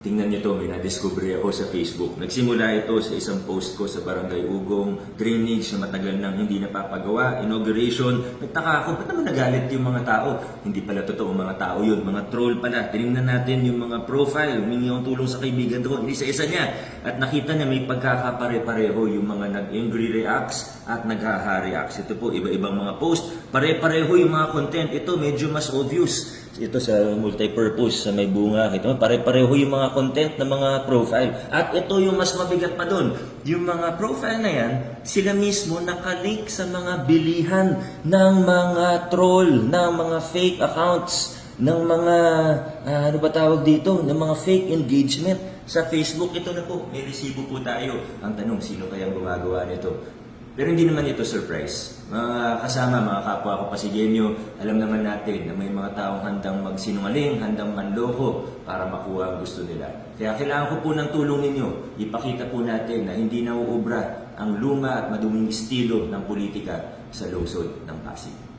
Tingnan niyo to, may na-discover ako sa Facebook. Nagsimula ito sa isang post ko sa Barangay Ugong, drainage na matagal nang hindi napapagawa, inauguration. Nagtaka ako, ba't naman nagalit yung mga tao? Hindi pala totoo mga tao yun, mga troll pala. Tinignan natin yung mga profile, humingi akong tulong sa kaibigan ko, isa-isa niya. At nakita niya may pagkakapare-pareho yung mga nag-angry reacts at naghaha-reacts. Ito po, iba-ibang mga post. Pare-pareho yung mga content. Ito medyo mas obvious ito sa multi-purpose sa may bunga. Ito, pare-pareho yung mga content ng mga profile. At ito yung mas mabigat pa doon. Yung mga profile na yan, sila mismo nakalink sa mga bilihan ng mga troll, ng mga fake accounts, ng mga, ah, ano ba tawag dito, ng mga fake engagement sa Facebook. Ito na po, may resibo po tayo. Ang tanong, sino kayang gumagawa nito? Pero hindi naman ito surprise. Mga kasama, mga kapwa ko Pasigenyo, alam naman natin na may mga taong handang magsinungaling, handang manloko para makuha ang gusto nila. Kaya kailangan ko po ng tulong ninyo. Ipakita po natin na hindi nauubra ang luma at maduming estilo ng politika sa lungsod ng Pasig.